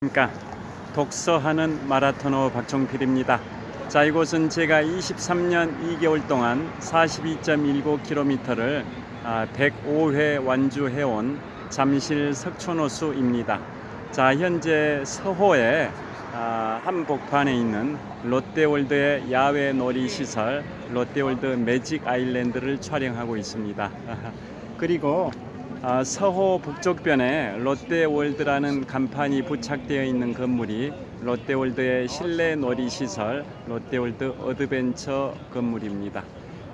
그러니까 독서하는 마라토너 박종필입니다. 자, 이곳은 제가 23년 2개월 동안 42.19km를 105회 완주해온 잠실 석촌호수입니다. 자, 현재 서호의 아, 한복판에 있는 롯데월드의 야외 놀이 시설 롯데월드 매직 아일랜드를 촬영하고 있습니다. 그리고 아, 서호 북쪽변에 롯데월드라는 간판이 부착되어 있는 건물이 롯데월드의 실내 놀이 시설 롯데월드 어드벤처 건물입니다.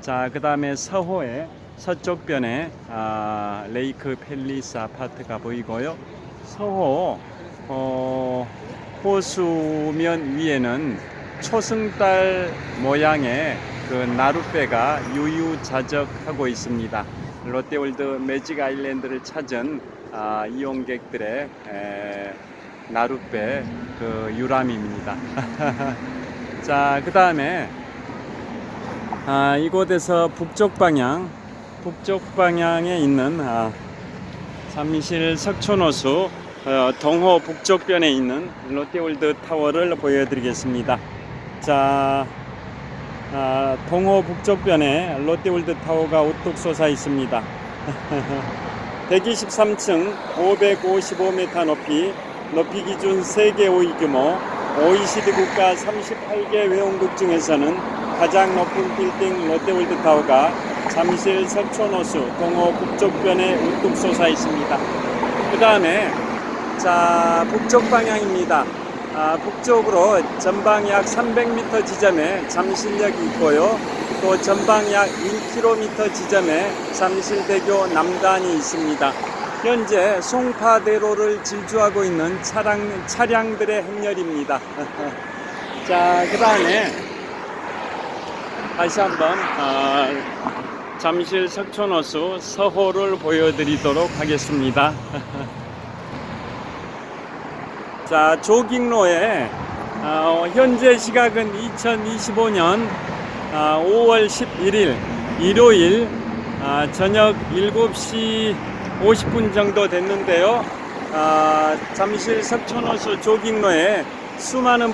자, 그 다음에 서호의 서쪽변에 아, 레이크 팰리스 아파트가 보이고요. 서호 어, 호수면 위에는 초승달 모양의 그 나룻배가 유유자적하고 있습니다. 롯데월드 매직 아일랜드를 찾은 아, 이용객들의 에, 나룻배 그 유람입니다. 자, 그 다음에 아, 이곳에서 북쪽 방향, 북쪽 방향에 있는 아, 잠실 석촌호수 어, 동호 북쪽변에 있는 롯데월드 타워를 보여드리겠습니다. 자, 아, 동호 북쪽변에 롯데월드 타워가 우뚝 솟아 있습니다. 123층 555m 높이 높이 기준 세계 5위 규모 OECD 국가 38개 회원국 중에서는 가장 높은 빌딩 롯데월드 타워가 잠실 석촌호수 동호 북쪽변에 우뚝 솟아 있습니다. 그 다음에 자 북쪽 방향입니다. 아, 북쪽으로 전방 약 300m 지점에 잠실역이 있고요. 또 전방 약 1km 지점에 잠실대교 남단이 있습니다. 현재 송파대로를 질주하고 있는 차량, 차량들의 행렬입니다. 자, 그 다음에 다시 한번 아, 잠실 석촌호수 서호를 보여드리도록 하겠습니다. 자, 조깅로에 어, 현재 시각은 2025년 아, 5월 11일 일요일 아, 저녁 7시 50분 정도 됐는데요. 아, 잠실 석촌호수 조깅로에 수많은